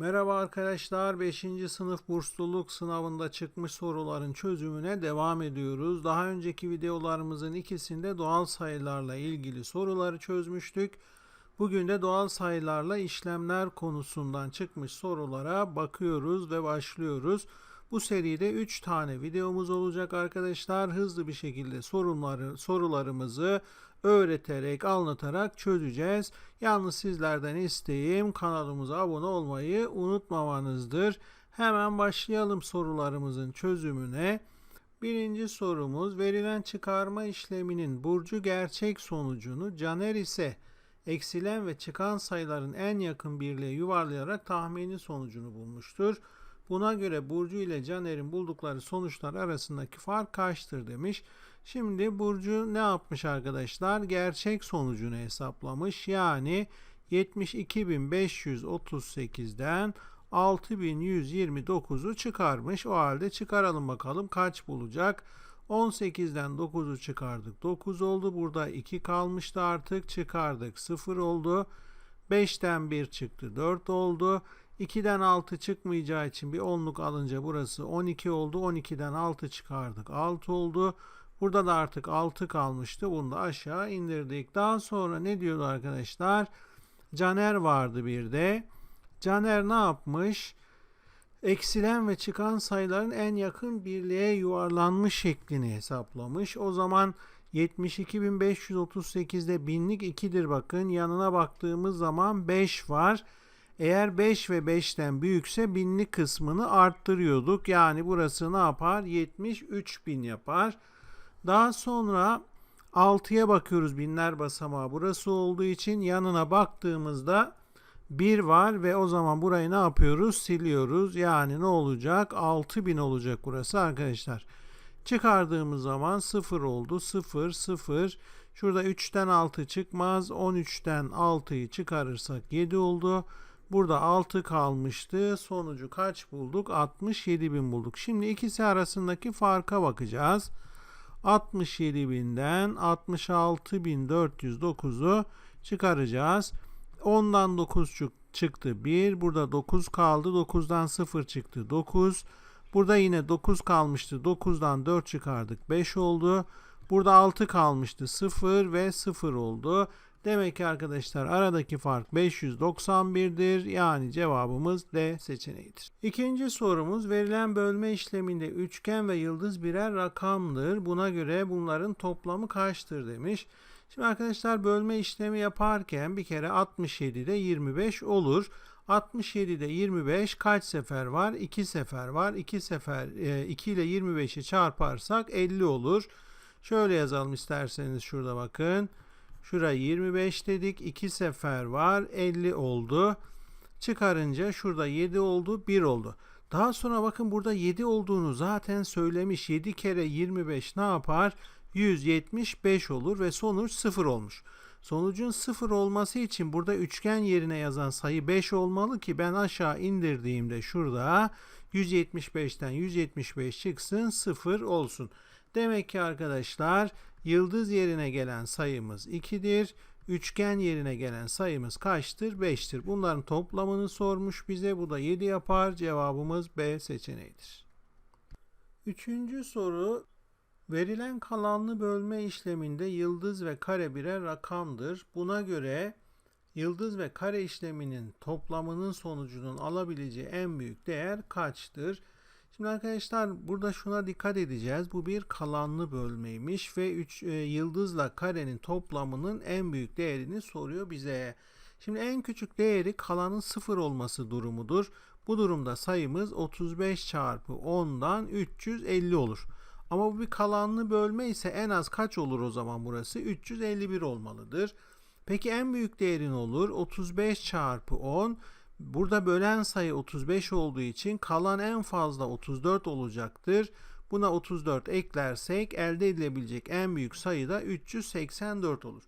Merhaba arkadaşlar. 5. sınıf bursluluk sınavında çıkmış soruların çözümüne devam ediyoruz. Daha önceki videolarımızın ikisinde doğal sayılarla ilgili soruları çözmüştük. Bugün de doğal sayılarla işlemler konusundan çıkmış sorulara bakıyoruz ve başlıyoruz. Bu seride 3 tane videomuz olacak arkadaşlar. Hızlı bir şekilde sorunları, sorularımızı öğreterek, anlatarak çözeceğiz. Yalnız sizlerden isteğim kanalımıza abone olmayı unutmamanızdır. Hemen başlayalım sorularımızın çözümüne. Birinci sorumuz verilen çıkarma işleminin burcu gerçek sonucunu caner ise eksilen ve çıkan sayıların en yakın birliğe yuvarlayarak tahmini sonucunu bulmuştur. Buna göre Burcu ile Caner'in buldukları sonuçlar arasındaki fark kaçtır demiş. Şimdi Burcu ne yapmış arkadaşlar? Gerçek sonucunu hesaplamış. Yani 72.538'den 6129'u çıkarmış. O halde çıkaralım bakalım kaç bulacak. 18'den 9'u çıkardık. 9 oldu. Burada 2 kalmıştı artık. Çıkardık. 0 oldu. 5'ten 1 çıktı. 4 oldu. 2'den 6 çıkmayacağı için bir onluk alınca burası 12 oldu. 12'den 6 çıkardık. 6 oldu. Burada da artık 6 kalmıştı. Bunu da aşağı indirdik. Daha sonra ne diyordu arkadaşlar? Caner vardı bir de. Caner ne yapmış? Eksilen ve çıkan sayıların en yakın birliğe yuvarlanmış şeklini hesaplamış. O zaman 72.538'de binlik 2'dir bakın. Yanına baktığımız zaman 5 var. Eğer 5 ve 5'ten büyükse binlik kısmını arttırıyorduk. Yani burası ne yapar? 73 bin yapar. Daha sonra 6'ya bakıyoruz binler basamağı. Burası olduğu için yanına baktığımızda 1 var ve o zaman burayı ne yapıyoruz? Siliyoruz. Yani ne olacak? 6000 olacak burası arkadaşlar. Çıkardığımız zaman 0 oldu. 0 0. Şurada 3'ten 6 çıkmaz. 13'ten 6'yı çıkarırsak 7 oldu. Burada 6 kalmıştı. Sonucu kaç bulduk? 67 bin bulduk. Şimdi ikisi arasındaki farka bakacağız. 67 binden 66 bin 409'u çıkaracağız. 10'dan 9 çıktı 1. Burada 9 kaldı. 9'dan 0 çıktı 9. Burada yine 9 kalmıştı. 9'dan 4 çıkardık 5 oldu. Burada 6 kalmıştı 0 ve 0 oldu. Demek ki arkadaşlar aradaki fark 591'dir. Yani cevabımız D seçeneğidir. İkinci sorumuz verilen bölme işleminde üçgen ve yıldız birer rakamdır. Buna göre bunların toplamı kaçtır demiş. Şimdi arkadaşlar bölme işlemi yaparken bir kere 67'de 25 olur. 67'de 25 kaç sefer var? 2 sefer var. 2 sefer 2 ile 25'i çarparsak 50 olur. Şöyle yazalım isterseniz şurada bakın. Şuraya 25 dedik. 2 sefer var. 50 oldu. Çıkarınca şurada 7 oldu. 1 oldu. Daha sonra bakın burada 7 olduğunu zaten söylemiş. 7 kere 25 ne yapar? 175 olur ve sonuç 0 olmuş. Sonucun 0 olması için burada üçgen yerine yazan sayı 5 olmalı ki ben aşağı indirdiğimde şurada 175'ten 175 çıksın 0 olsun. Demek ki arkadaşlar yıldız yerine gelen sayımız 2'dir. Üçgen yerine gelen sayımız kaçtır? 5'tir. Bunların toplamını sormuş bize. Bu da 7 yapar. Cevabımız B seçeneğidir. Üçüncü soru verilen kalanlı bölme işleminde yıldız ve kare birer rakamdır. Buna göre yıldız ve kare işleminin toplamının sonucunun alabileceği en büyük değer kaçtır? Şimdi arkadaşlar burada şuna dikkat edeceğiz. Bu bir kalanlı bölmeymiş ve 3 e, yıldızla karenin toplamının en büyük değerini soruyor bize. Şimdi en küçük değeri kalanın 0 olması durumudur. Bu durumda sayımız 35 çarpı 10'dan 350 olur. Ama bu bir kalanlı bölme ise en az kaç olur o zaman burası? 351 olmalıdır. Peki en büyük değerin olur? 35 çarpı 10 Burada bölen sayı 35 olduğu için kalan en fazla 34 olacaktır. Buna 34 eklersek elde edilebilecek en büyük sayı da 384 olur.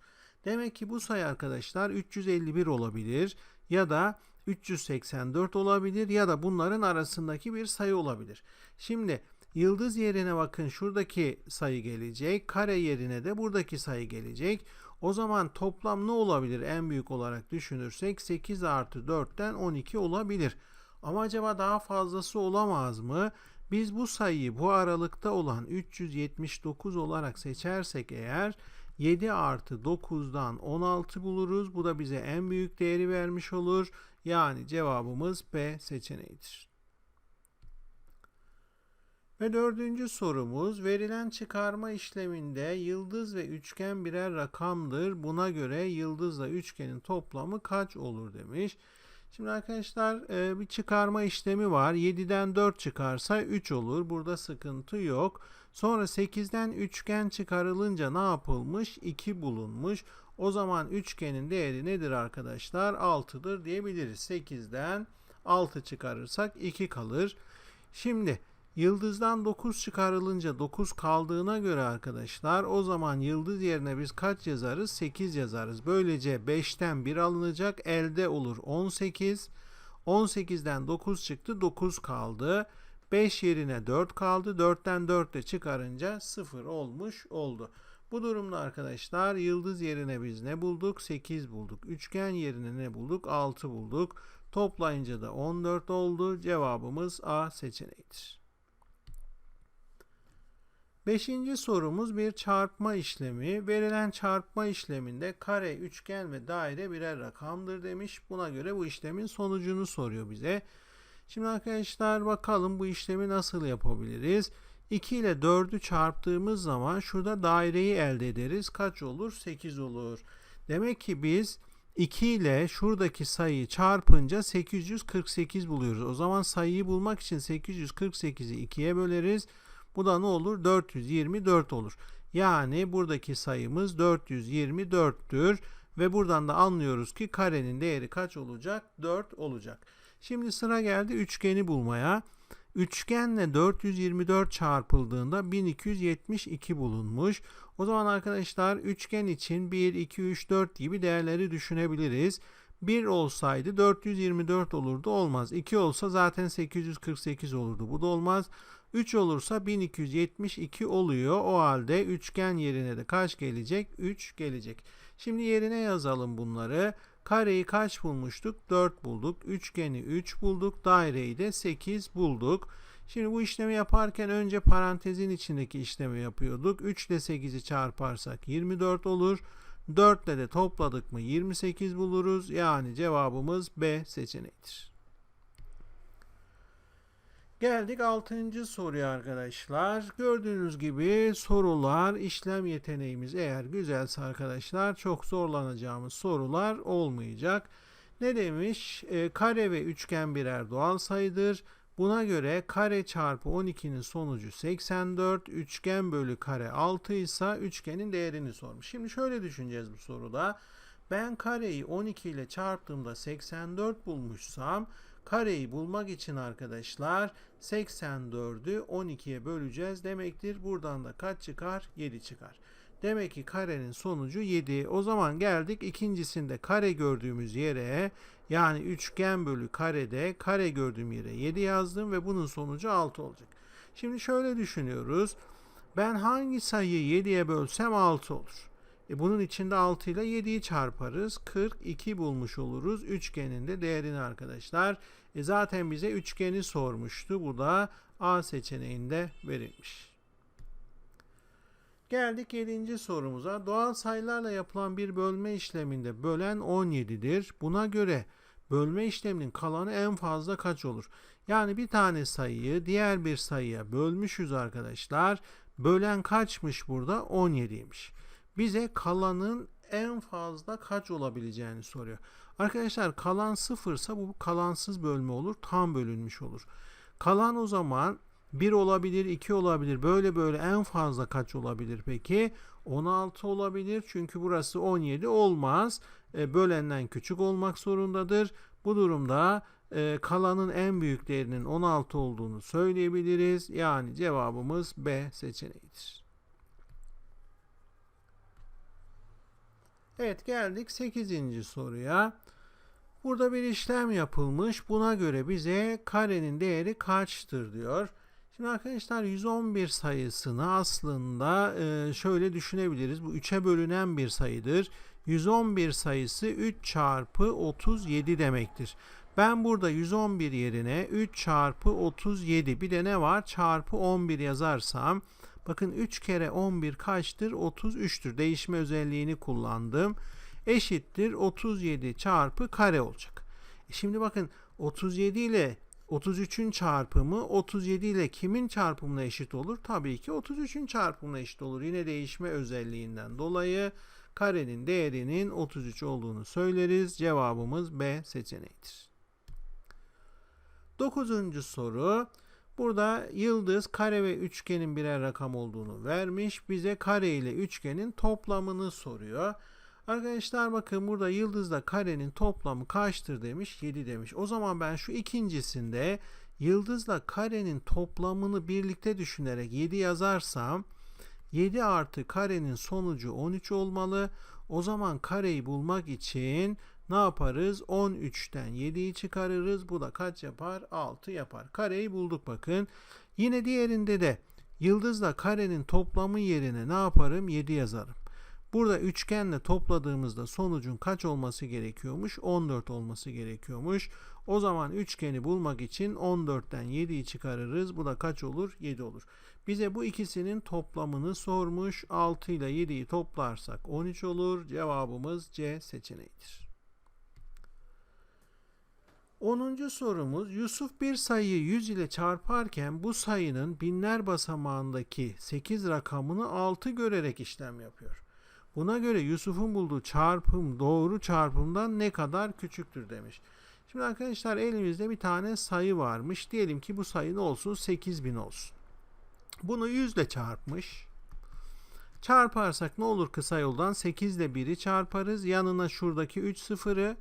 Demek ki bu sayı arkadaşlar 351 olabilir ya da 384 olabilir ya da bunların arasındaki bir sayı olabilir. Şimdi yıldız yerine bakın şuradaki sayı gelecek. Kare yerine de buradaki sayı gelecek. O zaman toplam ne olabilir en büyük olarak düşünürsek 8 artı 4'ten 12 olabilir. Ama acaba daha fazlası olamaz mı? Biz bu sayıyı bu aralıkta olan 379 olarak seçersek eğer 7 artı 9'dan 16 buluruz. Bu da bize en büyük değeri vermiş olur. Yani cevabımız B seçeneğidir. Ve dördüncü sorumuz verilen çıkarma işleminde yıldız ve üçgen birer rakamdır. Buna göre yıldızla üçgenin toplamı kaç olur demiş. Şimdi arkadaşlar e, bir çıkarma işlemi var. 7'den 4 çıkarsa 3 olur. Burada sıkıntı yok. Sonra 8'den üçgen çıkarılınca ne yapılmış? 2 bulunmuş. O zaman üçgenin değeri nedir arkadaşlar? 6'dır diyebiliriz. 8'den 6 çıkarırsak 2 kalır. Şimdi yıldızdan 9 çıkarılınca 9 kaldığına göre arkadaşlar o zaman yıldız yerine biz kaç yazarız? 8 yazarız. Böylece 5'ten 1 alınacak. Elde olur 18. 18'den 9 çıktı. 9 kaldı. 5 yerine 4 kaldı. 4'ten 4 de çıkarınca 0 olmuş oldu. Bu durumda arkadaşlar yıldız yerine biz ne bulduk? 8 bulduk. Üçgen yerine ne bulduk? 6 bulduk. Toplayınca da 14 oldu. Cevabımız A seçeneğidir. Beşinci sorumuz bir çarpma işlemi. Verilen çarpma işleminde kare, üçgen ve daire birer rakamdır demiş. Buna göre bu işlemin sonucunu soruyor bize. Şimdi arkadaşlar bakalım bu işlemi nasıl yapabiliriz? 2 ile 4'ü çarptığımız zaman şurada daireyi elde ederiz. Kaç olur? 8 olur. Demek ki biz 2 ile şuradaki sayıyı çarpınca 848 buluyoruz. O zaman sayıyı bulmak için 848'i 2'ye böleriz. Bu da ne olur? 424 olur. Yani buradaki sayımız 424'tür ve buradan da anlıyoruz ki karenin değeri kaç olacak? 4 olacak. Şimdi sıra geldi üçgeni bulmaya. Üçgenle 424 çarpıldığında 1272 bulunmuş. O zaman arkadaşlar üçgen için 1, 2, 3, 4 gibi değerleri düşünebiliriz. 1 olsaydı 424 olurdu olmaz. 2 olsa zaten 848 olurdu. Bu da olmaz. 3 olursa 1272 oluyor. O halde üçgen yerine de kaç gelecek? 3 gelecek. Şimdi yerine yazalım bunları. Kareyi kaç bulmuştuk? 4 bulduk. Üçgeni 3 bulduk. Daireyi de 8 bulduk. Şimdi bu işlemi yaparken önce parantezin içindeki işlemi yapıyorduk. 3 ile 8'i çarparsak 24 olur. 4 ile de topladık mı 28 buluruz. Yani cevabımız B seçeneğidir. Geldik 6. soruya arkadaşlar. Gördüğünüz gibi sorular işlem yeteneğimiz eğer güzelse arkadaşlar çok zorlanacağımız sorular olmayacak. Ne demiş? E, kare ve üçgen birer doğal sayıdır. Buna göre kare çarpı 12'nin sonucu 84, üçgen bölü kare 6 ise üçgenin değerini sormuş. Şimdi şöyle düşüneceğiz bu soruda. Ben kareyi 12 ile çarptığımda 84 bulmuşsam kareyi bulmak için arkadaşlar 84'ü 12'ye böleceğiz demektir. Buradan da kaç çıkar? 7 çıkar. Demek ki karenin sonucu 7. O zaman geldik ikincisinde kare gördüğümüz yere yani üçgen bölü karede kare gördüğüm yere 7 yazdım ve bunun sonucu 6 olacak. Şimdi şöyle düşünüyoruz. Ben hangi sayıyı 7'ye bölsem 6 olur. E bunun içinde 6 ile 7'yi çarparız. 42 bulmuş oluruz. Üçgenin de değerini arkadaşlar. E zaten bize üçgeni sormuştu. Bu da A seçeneğinde verilmiş. Geldik 7. sorumuza. Doğal sayılarla yapılan bir bölme işleminde bölen 17'dir. Buna göre bölme işleminin kalanı en fazla kaç olur? Yani bir tane sayıyı diğer bir sayıya bölmüşüz arkadaşlar. Bölen kaçmış burada? 17'ymiş. Bize kalanın en fazla kaç olabileceğini soruyor. Arkadaşlar kalan sıfırsa bu kalansız bölme olur. Tam bölünmüş olur. Kalan o zaman 1 olabilir, 2 olabilir. Böyle böyle en fazla kaç olabilir peki? 16 olabilir. Çünkü burası 17 olmaz. E, bölenden küçük olmak zorundadır. Bu durumda e, kalanın en büyük değerinin 16 olduğunu söyleyebiliriz. Yani cevabımız B seçeneğidir. Evet geldik 8. soruya. Burada bir işlem yapılmış. Buna göre bize karenin değeri kaçtır diyor. Şimdi arkadaşlar 111 sayısını aslında e, şöyle düşünebiliriz. Bu 3'e bölünen bir sayıdır. 111 sayısı 3 çarpı 37 demektir. Ben burada 111 yerine 3 çarpı 37 bir de ne var? Çarpı 11 yazarsam bakın 3 kere 11 kaçtır? 33'tür. Değişme özelliğini kullandım. Eşittir 37 çarpı kare olacak. E şimdi bakın 37 ile 33'ün çarpımı 37 ile kimin çarpımına eşit olur? Tabii ki 33'ün çarpımına eşit olur. Yine değişme özelliğinden dolayı karenin değerinin 33 olduğunu söyleriz. Cevabımız B seçeneğidir. Dokuzuncu soru. Burada yıldız, kare ve üçgenin birer rakam olduğunu vermiş. Bize kare ile üçgenin toplamını soruyor. Arkadaşlar bakın burada yıldızla karenin toplamı kaçtır demiş? 7 demiş. O zaman ben şu ikincisinde yıldızla karenin toplamını birlikte düşünerek 7 yazarsam 7 artı karenin sonucu 13 olmalı. O zaman kareyi bulmak için ne yaparız? 13'ten 7'yi çıkarırız. Bu da kaç yapar? 6 yapar. Kareyi bulduk bakın. Yine diğerinde de yıldızla karenin toplamı yerine ne yaparım? 7 yazarım. Burada üçgenle topladığımızda sonucun kaç olması gerekiyormuş? 14 olması gerekiyormuş. O zaman üçgeni bulmak için 14'ten 7'yi çıkarırız. Bu da kaç olur? 7 olur. Bize bu ikisinin toplamını sormuş. 6 ile 7'yi toplarsak 13 olur. Cevabımız C seçeneğidir. 10. sorumuz Yusuf bir sayıyı 100 ile çarparken bu sayının binler basamağındaki 8 rakamını 6 görerek işlem yapıyor. Buna göre Yusuf'un bulduğu çarpım doğru çarpımdan ne kadar küçüktür demiş. Şimdi arkadaşlar elimizde bir tane sayı varmış. Diyelim ki bu sayı ne olsun? 8000 olsun. Bunu 100 ile çarpmış. Çarparsak ne olur kısa yoldan? 8 ile 1'i çarparız. Yanına şuradaki 3 sıfırı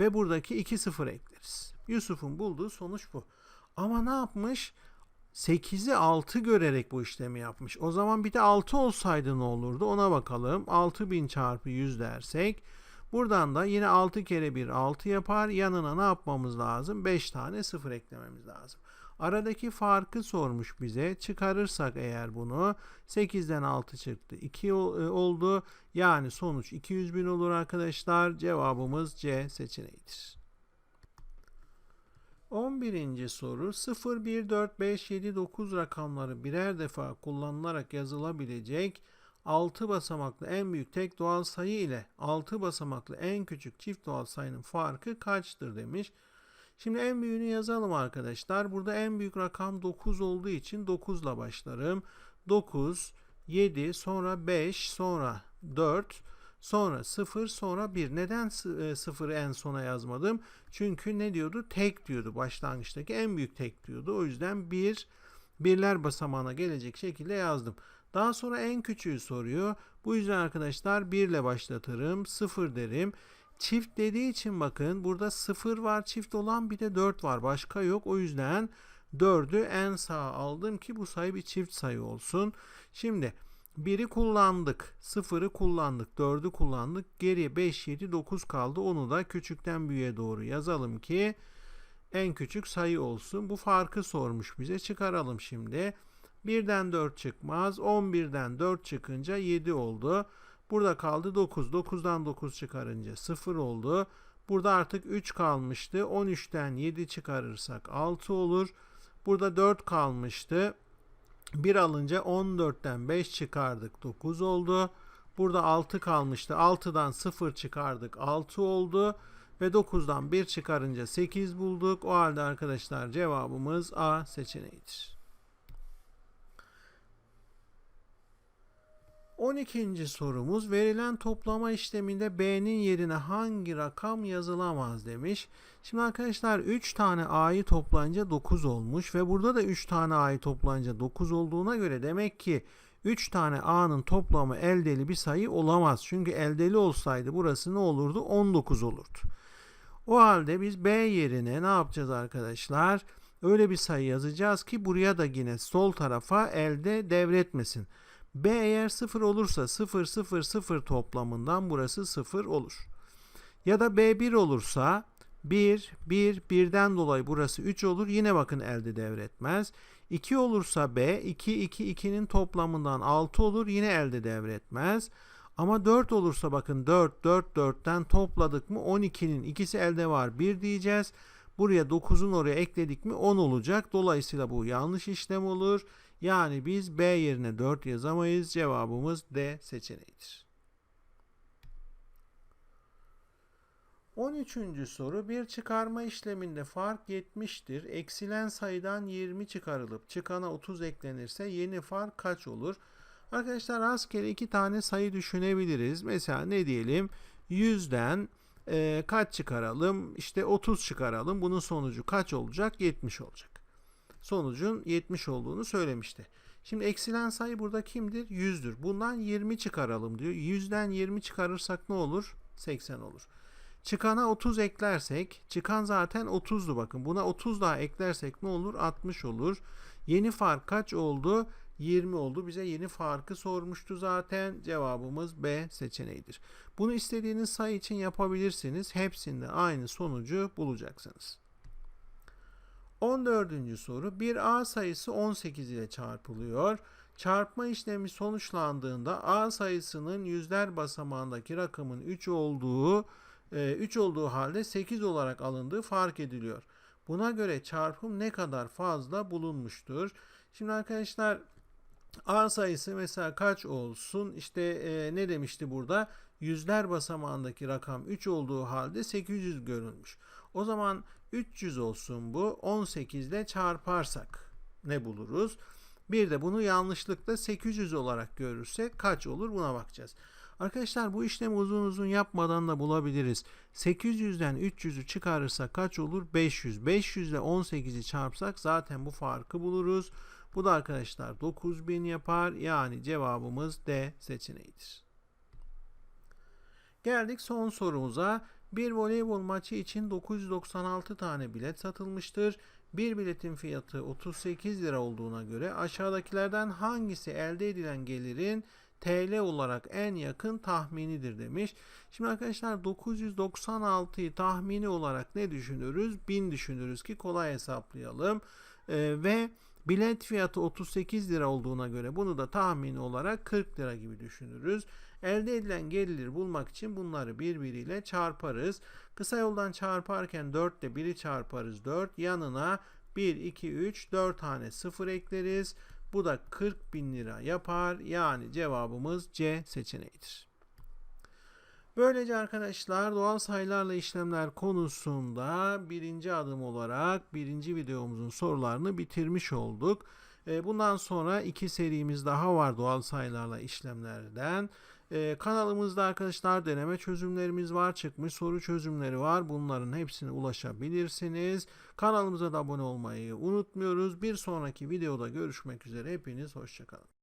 ve buradaki 2 sıfır ekleriz. Yusuf'un bulduğu sonuç bu. Ama ne yapmış? 8'i 6 görerek bu işlemi yapmış. O zaman bir de 6 olsaydı ne olurdu ona bakalım. 6000 çarpı 100 dersek. Buradan da yine 6 kere 1 6 yapar. Yanına ne yapmamız lazım? 5 tane 0 eklememiz lazım. Aradaki farkı sormuş bize. Çıkarırsak eğer bunu 8'den 6 çıktı. 2 oldu. Yani sonuç 200 bin olur arkadaşlar. Cevabımız C seçeneğidir. 11. soru 0, 1, 4, 5, 7, 9 rakamları birer defa kullanılarak yazılabilecek 6 basamaklı en büyük tek doğal sayı ile 6 basamaklı en küçük çift doğal sayının farkı kaçtır demiş. Şimdi en büyüğünü yazalım arkadaşlar. Burada en büyük rakam 9 olduğu için 9 ile başlarım. 9, 7, sonra 5, sonra 4, sonra 0, sonra 1. Neden 0'ı en sona yazmadım? Çünkü ne diyordu? Tek diyordu başlangıçtaki en büyük tek diyordu. O yüzden 1 birler basamağına gelecek şekilde yazdım. Daha sonra en küçüğü soruyor. Bu yüzden arkadaşlar 1 ile başlatırım. 0 derim. Çift dediği için bakın burada 0 var çift olan bir de 4 var. Başka yok. O yüzden 4'ü en sağa aldım ki bu sayı bir çift sayı olsun. Şimdi 1'i kullandık. 0'ı kullandık. 4'ü kullandık. Geriye 5, 7, 9 kaldı. Onu da küçükten büyüğe doğru yazalım ki en küçük sayı olsun. Bu farkı sormuş bize. Çıkaralım şimdi. 1'den 4 çıkmaz. 11'den 4 çıkınca 7 oldu. Burada kaldı 9. 9'dan 9 çıkarınca 0 oldu. Burada artık 3 kalmıştı. 13'ten 7 çıkarırsak 6 olur. Burada 4 kalmıştı. 1 alınca 14'ten 5 çıkardık 9 oldu. Burada 6 kalmıştı. 6'dan 0 çıkardık 6 oldu. Ve 9'dan 1 çıkarınca 8 bulduk. O halde arkadaşlar cevabımız A seçeneğidir. 12. sorumuz verilen toplama işleminde B'nin yerine hangi rakam yazılamaz demiş. Şimdi arkadaşlar 3 tane A'yı toplayınca 9 olmuş ve burada da 3 tane A'yı toplayınca 9 olduğuna göre demek ki 3 tane A'nın toplamı eldeli bir sayı olamaz. Çünkü eldeli olsaydı burası ne olurdu? 19 olurdu. O halde biz B yerine ne yapacağız arkadaşlar? Öyle bir sayı yazacağız ki buraya da yine sol tarafa elde devretmesin. B eğer 0 olursa 0 0 0 toplamından burası 0 olur. Ya da B 1 olursa 1 1 1'den dolayı burası 3 olur. Yine bakın elde devretmez. 2 olursa B 2 2 2'nin toplamından 6 olur. Yine elde devretmez. Ama 4 olursa bakın 4, 4, 4'ten topladık mı 12'nin ikisi elde var 1 diyeceğiz. Buraya 9'un oraya ekledik mi 10 olacak. Dolayısıyla bu yanlış işlem olur. Yani biz B yerine 4 yazamayız. Cevabımız D seçeneğidir. 13. soru bir çıkarma işleminde fark 70'tir. Eksilen sayıdan 20 çıkarılıp çıkana 30 eklenirse yeni fark kaç olur? Arkadaşlar rastgele iki tane sayı düşünebiliriz. Mesela ne diyelim? 100'den e, kaç çıkaralım? İşte 30 çıkaralım. Bunun sonucu kaç olacak? 70 olacak. Sonucun 70 olduğunu söylemişti. Şimdi eksilen sayı burada kimdir? 100'dür. Bundan 20 çıkaralım diyor. 100'den 20 çıkarırsak ne olur? 80 olur. Çıkana 30 eklersek, çıkan zaten 30'du bakın. Buna 30 daha eklersek ne olur? 60 olur. Yeni fark kaç oldu? 20 oldu. Bize yeni farkı sormuştu zaten. Cevabımız B seçeneğidir. Bunu istediğiniz sayı için yapabilirsiniz. Hepsinde aynı sonucu bulacaksınız. 14. soru bir A sayısı 18 ile çarpılıyor. Çarpma işlemi sonuçlandığında A sayısının yüzler basamağındaki rakamın 3 olduğu 3 olduğu halde 8 olarak alındığı fark ediliyor. Buna göre çarpım ne kadar fazla bulunmuştur? Şimdi arkadaşlar A sayısı mesela kaç olsun? İşte e, ne demişti burada? Yüzler basamağındaki rakam 3 olduğu halde 800 görülmüş. O zaman 300 olsun bu. 18 ile çarparsak ne buluruz? Bir de bunu yanlışlıkla 800 olarak görürsek kaç olur buna bakacağız. Arkadaşlar bu işlemi uzun uzun yapmadan da bulabiliriz. 800'den 300'ü çıkarırsak kaç olur? 500. 500 ile 18'i çarpsak zaten bu farkı buluruz. Bu da arkadaşlar 9000 yapar. Yani cevabımız D seçeneğidir. Geldik son sorumuza. Bir voleybol maçı için 996 tane bilet satılmıştır. Bir biletin fiyatı 38 lira olduğuna göre aşağıdakilerden hangisi elde edilen gelirin TL olarak en yakın tahminidir demiş. Şimdi arkadaşlar 996'yı tahmini olarak ne düşünürüz? 1000 düşünürüz ki kolay hesaplayalım. Ee, ve bilet fiyatı 38 lira olduğuna göre bunu da tahmini olarak 40 lira gibi düşünürüz. Elde edilen geliri bulmak için bunları birbiriyle çarparız. Kısa yoldan çarparken 4 ile 1'i çarparız 4. Yanına 1, 2, 3, 4 tane 0 ekleriz. Bu da 40 bin lira yapar. Yani cevabımız C seçeneğidir. Böylece arkadaşlar doğal sayılarla işlemler konusunda birinci adım olarak birinci videomuzun sorularını bitirmiş olduk. E, bundan sonra iki serimiz daha var doğal sayılarla işlemlerden. Ee, kanalımızda arkadaşlar deneme çözümlerimiz var. Çıkmış soru çözümleri var. Bunların hepsine ulaşabilirsiniz. Kanalımıza da abone olmayı unutmuyoruz. Bir sonraki videoda görüşmek üzere. Hepiniz hoşçakalın.